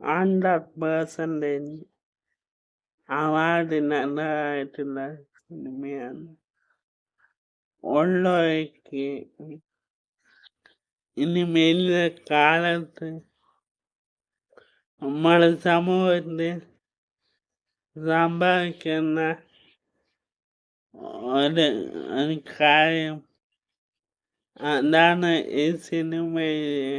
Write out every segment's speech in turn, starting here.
Hundred percentage അവാർഡിനർഹമായിട്ടുള്ള സിനിമയാണ് ഉള്ളവയ്ക്ക് ഇനി വലിയ കാലത്ത് നമ്മുടെ സമൂഹത്തിൽ സംഭവിക്കുന്ന ഒരു ഒരു കാര്യം അതാണ് ഈ സിനിമയിലെ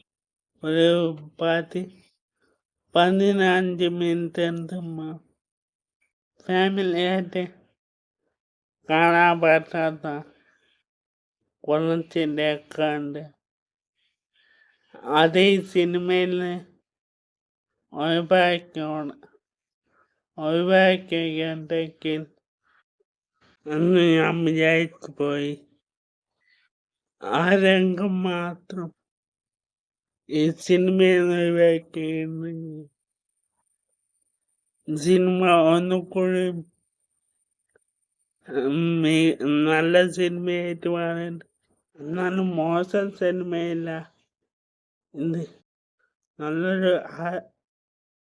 ഒരു പതി പതിനഞ്ച് മിനിറ്റ് എന്തുമ്പോൾ ഫാമിലിയായിട്ട് കാണാൻ പറ്റാത്ത കുറച്ചിന്റെയൊക്കെ ഉണ്ട്. അത് ഈ സിനിമയിൽ ഒഴിവാക്കണം ഒഴിവാക്കിയുണ്ടെങ്കിൽ അന്ന് ഞാൻ വിചാരിച്ചു പോയി. ആ രംഗം മാത്രം നിന്ന് ഒഴിവാക്കിയിരുന്നെങ്കിൽ സിനിമ ഒന്നുകൂടി നല്ല സിനിമയായിട്ട് മാറാൻ എന്നാലും മോശം സിനിമയില്ല ഇത് നല്ലൊരു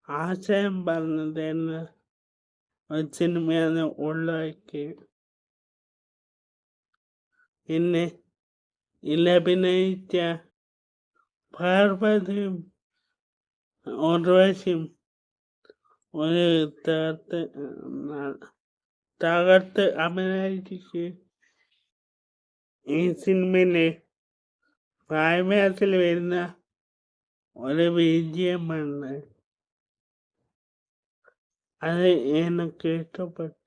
ആശയം പറഞ്ഞു തരുന്ന ഒരു സിനിമയാണ് ഉള്ളതൊക്കെ പിന്നെ ഇതിലഭിനയിച്ച പാർവതിയും ഉർവശിയും ഒരു തകർത്ത് തകർത്ത് അഭിനയിച്ച് ഈ സിനിമയിലെ ക്ലൈമാക്സിൽ വരുന്ന ഒരു വിജയമാണ് അത് എനിക്ക് ഇഷ്ടപ്പെട്ടു